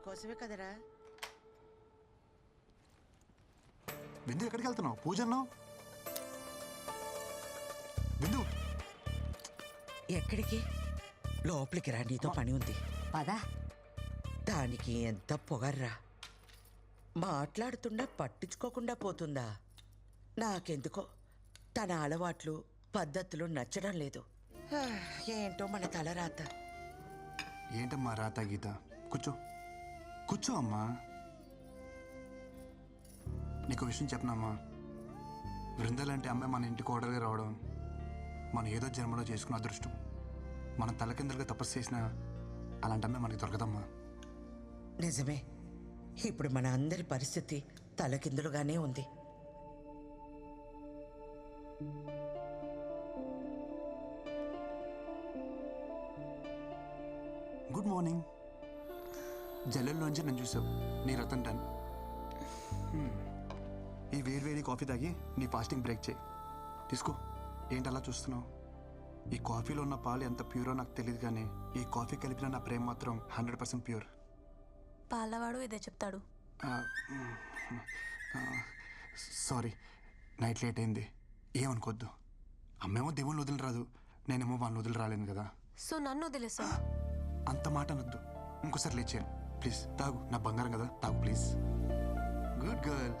నీకోసమే కదరా. బిందు ఎక్కడికి వెళ్తున్నావు? పూజ అన్నావు బిందు. ఎక్కడికి? లోపలికి రా నీతో పని ఉంది. పదా. దానికి ఎంత పొగర్రా. మాట్లాడుతున్నా పట్టించుకోకుండా పోతుందా. నాకెందుకో తన అలవాట్లు పద్ధతులు నచ్చడం లేదు. ఏంటో మన తలరాత ఏంటమ్మా రాత గీత? కూర్చో. కూర్చో అమ్మా. నీకు విషయం చెప్పనమ్మా. బృందాలంటే అమ్మాయి మన ఇంటికి ఓడర్గా రావడం మనం ఏదో జన్మలో చేసుకున్న అదృష్టం. మనం తలకిందలుగా తపస్సు చేసినా అలాంటి అమ్మాయి మనకి దొరకదమ్మా. నిజమే. ఇప్పుడు మన అందరి పరిస్థితి తలకిందులుగానే ఉంది. గుడ్ మార్నింగ్ జల్లెల్లోంచి నన్ను చూసావు. నీ రతన్ టన్. ఈ వేడి వేడి కాఫీ తాగి నీ ఫాస్టింగ్ బ్రేక్ చేయి. తీసుకో. ఏంటి అలా చూస్తున్నావు? ఈ కాఫీలో ఉన్న పాలు ఎంత ప్యూరో నాకు తెలియదు కానీ ఈ కాఫీ కలిపిన నా ప్రేమ మాత్రం హండ్రెడ్ పర్సెంట్ ప్యూర్. పాలవాడు ఇదే చెప్తాడు. సారీ. నైట్ లేట్ అయింది. ఏమనుకోవద్దు అమ్మేమో దేవుళ్ళు వదిలి రాదు నేనేమో వాళ్ళని వదిలి రాలేను కదా. సో నన్ను వదిలేసావు. అంత మాట అనొద్దు. ఇంకోసారి లేచాను. ప్లీజ్ తాగు. నా బంగారం కదా. తాగు ప్లీజ్ గుడ్ గర్ల్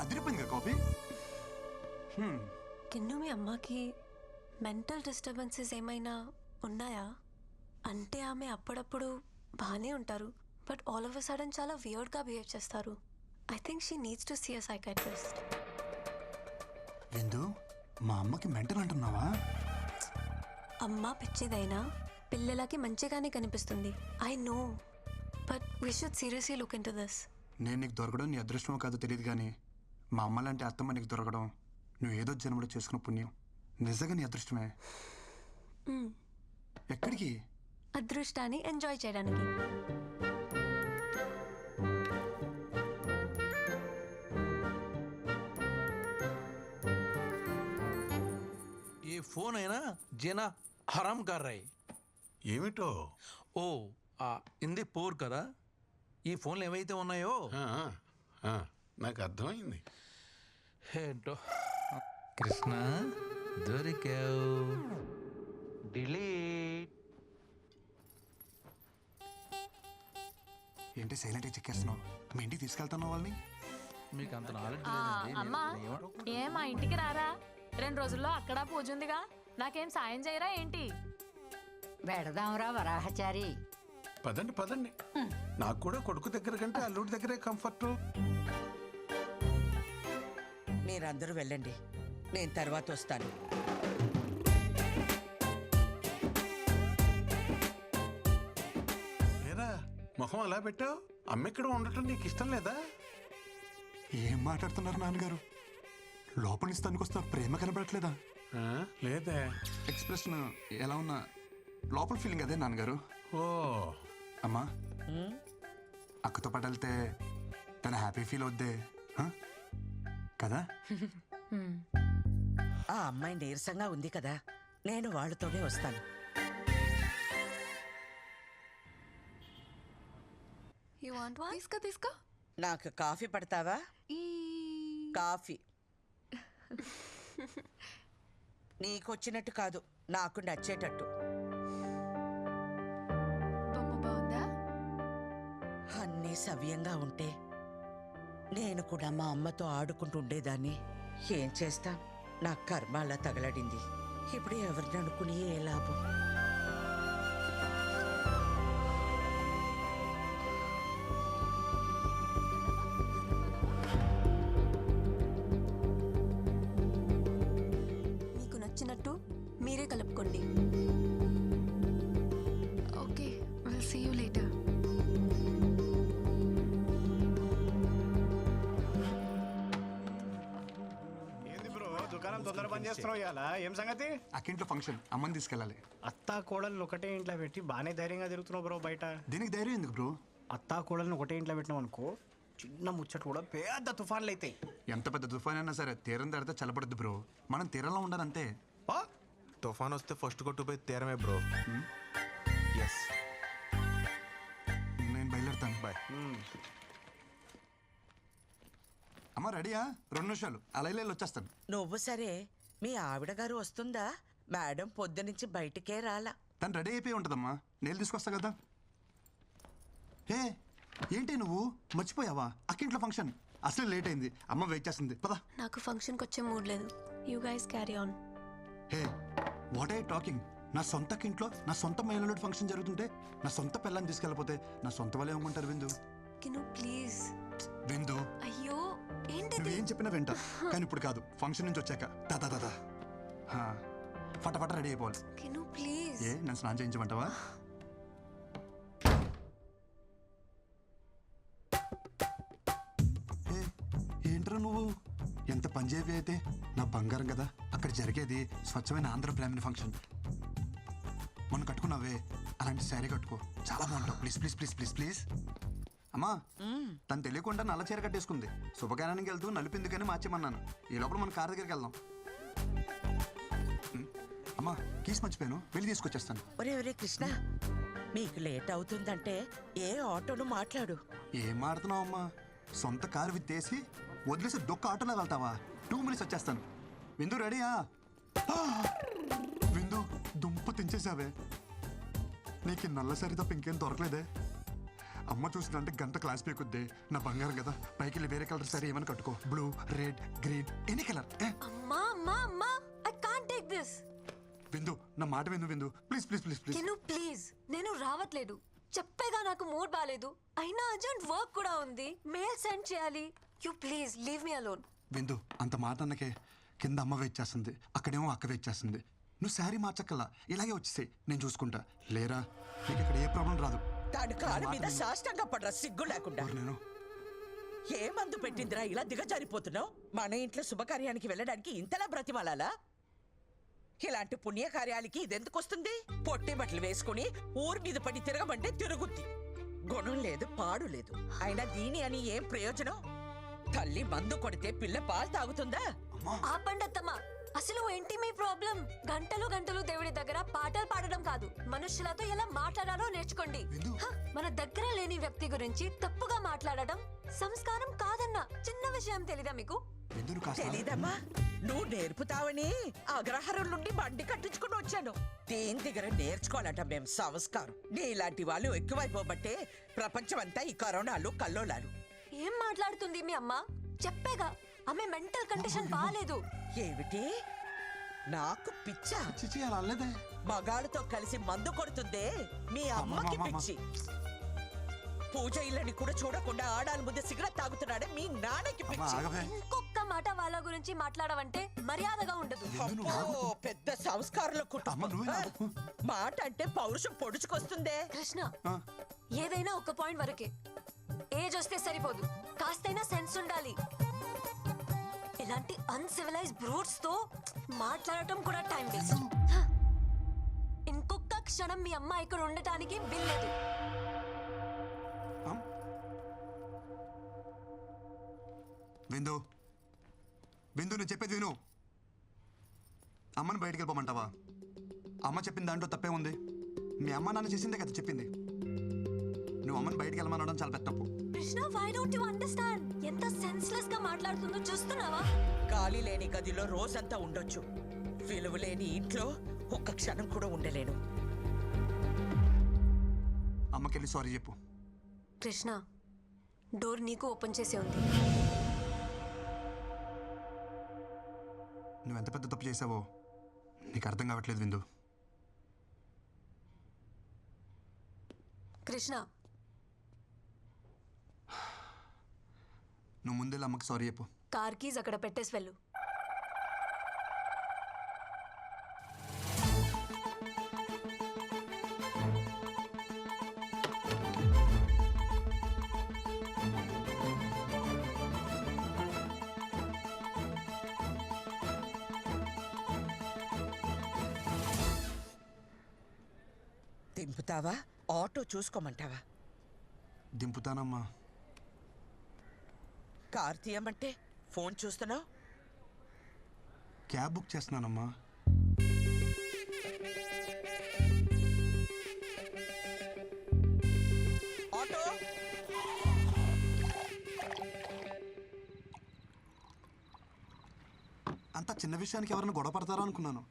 అదిరిపోయింది కదా కాఫీ? కిన్ను మీ అమ్మకి మెంటల్ డిస్టర్బెన్సెస్ ఏమైనా ఉన్నాయా? అంటే ఆమె అప్పుడప్పుడు బాగానే ఉంటారు but all of a sudden చాలా వియర్డ్గా బిహేవ్ చేస్తారు. I think she needs to see a psychiatrist Vindu మా అమ్మకి మెంటల్ అంటున్నావా? అమ్మ పిచ్చిదైనా పిల్లలకి మంచిగానే కనిపిస్తుంది. I know but we should seriously look into this నేను నీకు దొరకడం నీ అదృష్టమో కాదు తెలియదు కానీ మా అమ్మ లాంటి అత్తమ్మ నీకు దొరకడం నువ్వు ఏదో జన్మలో చేసుకున్న పుణ్యం. నిజంగా నీ అదృష్టమే. Hmm. ఎక్కడికి? అదృష్టాన్ని ఎంజాయ్ చేయడానికి. ఏ ఫోన్ అయినా జనా హరాం కర్రాయి ఏమిటో? ఓ ఆ ఇంది పోర్ కదా? ఈ ఫోన్లు ఏవైతే ఉన్నాయో? ఆ, ఆ, నాకు అర్థమైంది. ఏంటో? కృష్ణ దొరికావు. డిలీట్. ఏంటి సైలెంట్గా చెక్కేస్తున్నావు? మీ ఇంటికి తీసుకెళ్తున్నావు వాళ్ళని? మీకు అంత అమ్మా ఏ మా ఇంటికి రారా? రెండు రోజుల్లో అక్కడ పూజ ఉందిగా. నాకేం సాయం చేయరా ఏంటి? వెడదాంరా వరాహచారి. పదండి పదండి. నాకు కూడా కొడుకు దగ్గర కంటే అల్లుడి దగ్గరే కంఫర్ట్. మీరందరూ వెళ్ళండి. నేను తర్వాత వస్తాను. ఏరా మొహం అలా పెట్టావు? అమ్మ ఇక్కడ ఉండటం నీకు ఇష్టం లేదా? ఏం మాట్లాడుతున్నారు నాన్నగారు? లోపల నుంచి తనుకొస్తున్న ప్రేమ కనబడట్లేదా? ఆ, లేదే. ఎక్స్ప్రెషన్ ఎలా ఉన్నా లోపల ఫీలింగ్ అదే నాన్నగారు. ఓ. అమ్మా. అక్కతో పాటు వెళ్తే తన హ్యాపీ ఫీల్ అవుద్దే. హ? కదా? ఆ అమ్మాయి నీరసంగా ఉంది కదా నేను వాళ్ళతోనే వస్తాను. యూ వాంట్ వన్ తీసుకో తీసుకో. నాకు కాఫీ పడతావా? ఈ కాఫీ. నీకొచ్చినట్టు కాదు నాకు నచ్చేటట్టు. అన్నీ సవ్యంగా ఉంటే నేను కూడా మా అమ్మతో ఆడుకుంటూ ఉండేదాన్ని. ఏం చేస్తా? నా కర్మ అలా తగలడింది. ఇప్పుడు ఎవరిని అనుకుని ఏ లాభం? మీకు నచ్చినట్టు మీరే కలుపుకోండి. సంవత్సరం ఏం సంగతి? అక్కింట్లో ఫంక్షన్ అమ్మని తీసుకెళ్ళాలి. అత్తా కోడల్ని ఒకటే ఇంట్లో పెట్టి బాగానే ధైర్యంగా తిరుగుతున్నావు బ్రో బయట. దీనికి ధైర్యం ఎందుకు బ్రో? అత్తా కోడల్ని ఒకటే ఇంట్లో పెట్టినాం అనుకో చిన్న ముచ్చట కూడా పెద్ద తుఫాన్లు అయితే ఎంత పెద్ద తుఫాన్ అయినా సరే తీరం దాడితే చల్లబడద్దు బ్రో. మనం తీరంలో ఉండాలంతే తుఫాన్ వస్తే ఫస్ట్ కొట్టుపోయి తీరమే బ్రో. ఎస్ నేను బయలుదేరుతాను. బాయ్ అమ్మ రెడీయా? రెండు నిమిషాలు. అలా వచ్చేస్తాను. నువ్వు సరే మీ ఆవిడ గారు వస్తుందా? మేడం పొద్దునుంచి బయటికే రాలా. తను రెడీ అయిపోయి ఉంటుందమ్మా. నేను తీసుకొస్తా కదా. హే ఏంటి నువ్వు? మర్చిపోయావా? అక్కింట్లో ఫంక్షన్ అసలు లేట్ అయింది. అమ్మ వెయిట్ చేస్తుంది. పదా. నాకు ఫంక్షన్కి వచ్చే మూడ్ లేదు. You guys carry on hey what I talking నా సొంత ఇంట్లో నా సొంత మహిళలు ఫంక్షన్ జరుగుతుంటే నా సొంత పిల్లని తీసుకెళ్ళిపోతే నా సొంత వాళ్ళు ఏమంటారు విందు? కిను ప్లీజ్ విందు? అయ్యో! ఏంటిది? నువ్వేం చెప్పినా వింటా. కానీ ఇప్పుడు కాదు. ఫంక్షన్ నుంచి వచ్చాక. దాదా దాదా ఫటాఫట రెడీ అయిపోవాలి. కిను ప్లీజ్. ఏ నన్ను స్నానం చేయించమంటావా? ఏ, ఏంట్రా నువ్వు? ఎంత పంజాబీ అయితే? నా బంగారం కదా. అక్కడ జరిగేది స్వచ్ఛమైన ఆంధ్ర బ్రాహ్మణ ఫంక్షన్. మొన్న కట్టుకున్నావే. అలాంటి శారీ కట్టుకో. చాలా బాగుంటావు. Please please please please please. అమ్మా తను తెలియకుండా నల్ల చీర కట్టేసుకుంది. శుభకార్యానికి వెళ్తూ నలిపింది కానీ మార్చేమన్నాను. ఈ లోపల మన కార్ దగ్గరికి వెళ్దాం. ఉమ్, అమ్మా కీస్ మర్చిపోయాను. వెళ్ళి తీసుకొచ్చేస్తాను. ఒరే ఒరే కృష్ణ మీకు లేట్ అవుతుందంటే ఏ ఆటోను మాట్లాడు. ఏం ఆడుతున్నావు అమ్మా? సొంత కారు విత్తేసి వదిలేసి దొక్క ఆటోలో వెళ్తావా? టూ మినిట్స్ వచ్చేస్తాను. విందు రెడీయా ఆ! విందు దుంప తెంచేసావే నీకు ఈ నల్ల సరి తప్ప ఇంకేం దొరకలేదే. అమ్మ చూసిందంటే గంట క్లాస్ పీకుద్ది నా బంగారం కదా. పైకి వెళ్ళి వేరే కలర్ సరే ఏమైనా కట్టుకో. Blue red green any colour అమ్మా అమ్మా అమ్మా ఐ కాంట్ టేక్ దిస్ విందు నా మాట Vindu Vindu. Please please please please కిను please నేను రావట్లేదు. చెప్పేగా నాకు మూడ్ బాగాలేదు అయినా అర్జెంట్ వర్క్ కూడా ఉంది. మెయిల్ సెండ్ చేయాలి. You please leave me alone Vindu అంత మాట అన్నకే కింద అమ్మ వెయిట్ చేస్తుంది అక్కడేమో అక్క వెయిట్ చేస్తుంది నువ్వు శారీ మార్చక్కల్లా ఇలాగే వచ్చేసాయి. నేను చూసుకుంటా. లేరా? నీకు ఇక్కడ ఏ ప్రాబ్లం రాదు. దాని కాలు మీద. సాష్టంగా పడరా సిగ్గు లేకుండా. నేను ఏ మందు పెట్టిందిరా ఇలా దిగజారిపోతున్నావు? మన ఇంట్లో శుభకార్యానికి వెళ్ళడానికి ఇంతలా బ్రతిమాలాలా? ఇలాంటి పుణ్యకార్యాలకి ఇదెందుకు వస్తుంది? పొట్టి బట్టలు వేసుకుని ఊరి మీద పడి తిరగమంటే తిరుగుద్ది. గుణం లేదు పాడు లేదు. అయినా దీని అని ఏం ప్రయోజనం? తల్లి మందు కొడితే పిల్ల పాలు తాగుతుందా? ఆపండి అత్తమ్మ. అసలు ఏంటి మీ ప్రాబ్లం? గంటలు గంటలు దేవుడి దగ్గర పాటలు పాడడం కాదు. మనుషులతో ఎలా మాట్లాడాలో హ, మన దగ్గర లేని వ్యక్తి గురించి తప్పుగా మాట్లాడడం సంస్కారం కాదన్న చిన్న విషయం తెలీదా మీకు? తెలీదమ్మా. నువ్వు నేర్పుతావని అగ్రహారం నుండి బండి కట్టించుకుని వచ్చాను. దేని దగ్గర నేర్చుకోవాలట మేం సంస్కారం. నీలాంటి వాళ్ళు ఎక్కువైపోబట్టే ప్రపంచం అంతా ఈ కరోనాలు కల్లోలాలు. ఏం మాట్లాడుతుంది మీ అమ్మ? చెప్పేగా. ఆమె మెంటల్ కండిషన్ బాగాలేదు ఏమిటి? నాకు పిచ్చా? చిచి అలా అనలేదే. మగాళ్ళతో కలిసి మందు కొడుతుందే? మీ అమ్మకి అమ్మమ్మ. పిచ్చి. పూజ ఇళ్ళని కూడా చూడకుండా ఆడాల ముందు సిగరెట్ తాగుతున్నాడే మీ నాన్నకి అమ్మ పిచ్చి. ఆగవే. ఇంకొక మాట వాళ్ళ గురించి మాట్లాడవంటే మర్యాదగా ఉండదు. నువ్వు పెద్ద సంస్కారాల అమ్మ, కుటుంబం నువ్వే. మాట అంటే పౌరుషం పొడుచుకొస్తుందే? కృష్ణ ఆ, ఏదైనా ఒక పాయింట్ వరకే. ఏజ్ వస్తే సరిపోదు. కాస్తైనా సెన్స్ ఉండాలి. ఇలాంటి అన్సివిలైజ్ బ్రూట్స్తో మాట్లాడటం కూడా టైం వేస్ట్ ఇంకొక క్షణం మీ అమ్మ ఇక్కడ ఉండటానికి బిల్లేదు అమ్. విందు. విందు నువ్వు చెప్పేది విను. అమ్మని బయటికి వెళ్ళిపోమంటావా? అమ్మ చెప్పిన దాంట్లో తప్పే ఉంది. మీ అమ్మ నాన్న చేసిందే కదా చెప్పింది. నువ్వు అమ్మని బయటికి వెళ్ళమనడం చాలా పెద్ద తప్పు. Krishna why don't you understand ఎంత సెన్స్లెస్గా మాట్లాడుతుందో చూస్తున్నావా? గాలి లేని గదిలో రోజంతా ఉండొచ్చు. విలువ లేని ఇంట్లో ఒక్క క్షణం కూడా ఉండలేను. అమ్మకెళ్ళి సారీ చెప్పు. కృష్ణ డోర్ నీకు ఓపెన్ చేసే ఉంది. నువ్వు ఎంత పెద్ద తప్పు చేసావో నీకు అర్థం కావట్లేదు విందు. కృష్ణ నువ్వు ముందే అమ్మకి సారీ చెప్పు. కార్ కీజ్ అక్కడ పెట్టేసి వెళ్ళు. దింపుతావా? ఆటో చూసుకోమంటావా? దింపుతానమ్మా. కార్ తీయమంటే ఫోన్ చూస్తున్నావు? క్యాబ్ బుక్ చేస్తున్నానమ్మా. ఆటో? అంత చిన్న విషయానికి ఎవరైనా గొడవ పడతారా అనుకున్నాను.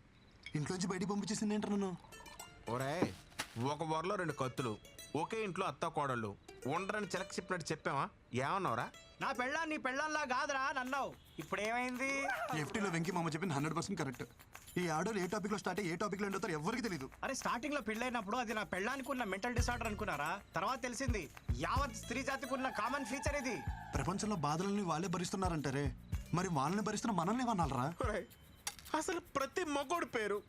ఇంట్లోంచి బయటికి పంపించేసింది ఏంటి నన్ను? ఒరే ఒక వరలో రెండు కత్తులు ఒకే ఇంట్లో అత్త కోడళ్ళు ఉండరని చిలక చెప్పినట్టు చెప్పావా? ఏమన్నావురా? నా పెళ్ళా నీ పెళ్ళంలా కాదురా నన్నావు ఇప్పుడు ఏమైంది ఎఫ్టీలో వెంకీ మామ చెప్పింది హండ్రెడ్ పర్సెంట్ కరెక్ట్. ఈ ఆడోలు ఏ టాపిక్లో స్టార్ట్ అయ్యి ఏ టాపిక్లో ఎండ్ అవుతారు ఎవరికి తెలియదు అరే స్టార్టింగ్లో పెళ్ళైనప్పుడు అది నా పెళ్ళానికి ఉన్న మెంటల్ డిసార్డర్ అనుకున్నారా? తర్వాత తెలిసింది యావత్ స్త్రీ జాతికి ఉన్న కామన్ ఫీచర్ ఇది. ప్రపంచంలో బాధలని వాళ్ళే భరిస్తున్నారంటారే మరి వాళ్ళని భరిస్తున్న మనల్ని ఏమన్నారా ఒరేయ్, అసలు ప్రతి మగోడు పేరు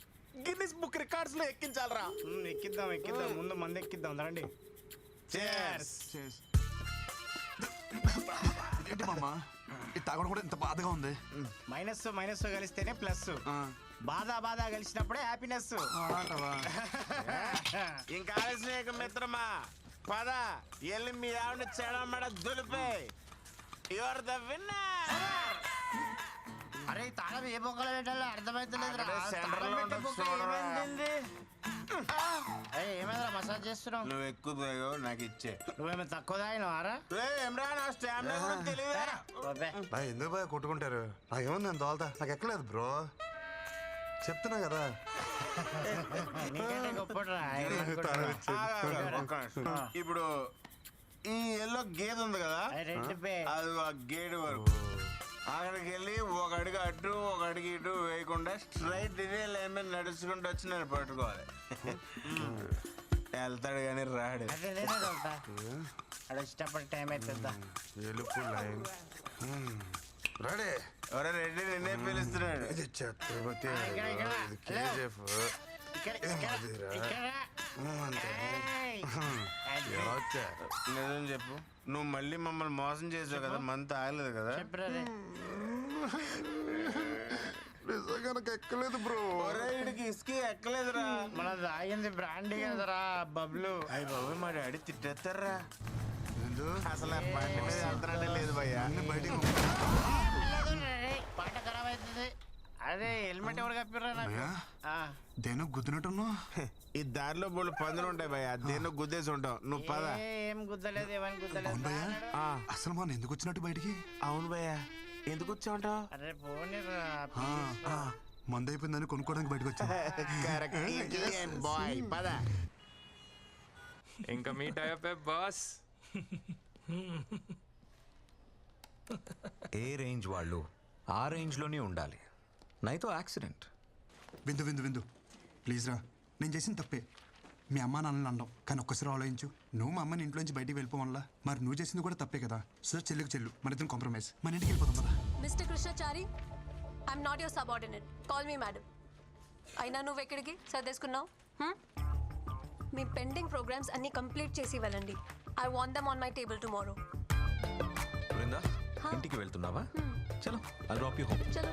గిన్నిస్ బుక్ రికార్డ్స్లో ఎక్కించాలరా ఎక్కిద్దాం ఎక్కిద్దాం. ముందు మంది ఎక్కిద్దాం రండి. Cheers. ఏంటి మామ? ఇది తాగడం కూడా ఇంత బాధగా ఉంది. మైనస్ మైనస్ కలిస్తేనే ప్లస్. ఆ. బాధ బాధ కలిసినప్పుడే హ్యాపీనెస్. ఇంకా ఆలస్యం మిత్రమా? పద ఎల్లి మీ ఆవిడ చెడమడ దులిపే. యువర్ ద విన్నర్ అరే తాళం ఏ బొక్కలు పెట్టాలో అర్థమైతలేదురా. ఏమైందిరా? మసాజ్ చేస్తున్నావు? నువ్వు ఎక్కువ నాకు ఇచ్చే. నువ్వేమో తక్కువ తాగినవారా బాయ్ ఎందుకు బాయ్ కొట్టుకుంటారు? నాకేముంది నేను తోలుతా. నాకు ఎక్కలేదు బ్రో. చెప్తున్నా కదా. ఇప్పుడు ఈ ఎల్లో గేదె ఉంది కదా? అది ఆ గేట్ వరకు. అక్కడికి వెళ్ళి ఒక అడుగు అటు ఒక అడుగు ఇటు వేయకుండా స్ట్రైట్ ఇదే లైన్ మీద నడుచుకుంటూ వచ్చి నేను పట్టుకోవాలి. వెళ్తాడు కానీ రాడు. అదే అక్కడ ఇష్టపడి టైం అవుతుందా ఎలుపు లైన్ రెడీ. ఎవరో రెడ్డి నిన్నే పిలుస్తున్నాడు. ఛత్రపతి. ఇది కేజీఎఫ్. నిజం చెప్పు. నువ్వు మళ్ళీ మమ్మల్ని మోసం చేసావు కదా మంత్ ఆగలేదు కదా? ఎక్కలేదు బ్రో. ఇసుక ఎక్కలేదురా. మన తాగింది బ్రాండ్ కదరా బబ్లు. అయ్యి బాబు మా డాడీ తిట్టేస్తారా? ఏందో? అసలు లేదు భయ్యా. బయటికి అదే హెల్మెట్ ఎవరు కప్పిర్రా నాకు? ఆ. దేనో గుద్దినట్టున్నావు? ఈ దారిలో బోళ్ళు పందులు ఉంటాయి భయ్యా. దేన్నో గుద్దేసి ఉంటావు నువ్వు పద. ఏ, ఏం గుద్దలేదు ఏమని గుద్దలేదు? అవును భయ్యా. ఆ, అసలు మనం ఎందుకు వచ్చినట్టు బయటికి? అవును భయ్యా. ఎందుకు వచ్చావుంటావు? అరే పోనీరా ఆ, ఆ, మందు అయిపోయిందని కొనుక్కోవడానికి బయటకు వచ్చా బాయ్ పద. ఇంకా మీట్ అయ్యే బాస్ ఏ రేంజ్ వాళ్ళు ఆ రేంజ్లోనే ఉండాలి. నైతో యాక్సిడెంట్. విందు విందు విందు. ప్లీజ్ రా. నేను చేసిన తప్పే. మీ అమ్మ నాన్నని అనడం కానీ ఒక్కసారి ఆలోచించు. నువ్వు మా అమ్మని ఇంట్లోంచి బయటికి వెళ్ళిపోవాలా మరి నువ్వు చేసింది కూడా తప్పే కదా. సో చెల్లికి చెల్లు. మన ఇద్దరం కాంప్రమైజ్ మన ఇంటికి వెళ్ళిపోతాం కదా mister Krishnachari I'm not your subordinate call me madam అయినా నువ్వు ఎక్కడికి? సర్దేసుకున్నావు? హ్మ్? మీ పెండింగ్ ప్రోగ్రామ్స్ అన్ని కంప్లీట్ చేసి వెళ్ళండి. I want them on my table tomorrow ఇంటికి వెళ్తున్నావా? చలో ఐ డ్రాప్ యూ హోమ్ చలో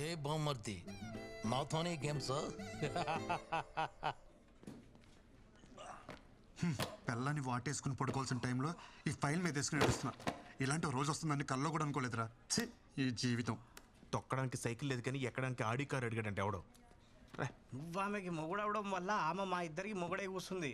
ఏ బామ్మర్ది నాతోనే గేమ్స్ పిల్లని వాటేసుకుని పడుకోవాల్సిన టైంలో ఈ ఫైల్ మీద వేసుకుని నడుస్తున్నా. ఇలాంటి రోజు వస్తుందని కల్లో కూడా అనుకోలేదురా. ఛీ ఈ జీవితం. తొక్కడానికి సైకిల్ లేదు కానీ ఎక్కడానికి ఆడి కార్ అడిగాడంటే ఎవడో. నువ్వు ఆమెకి మొగుడవడం వల్ల ఆమె మా ఇద్దరికి మొగుడే కూస్తుంది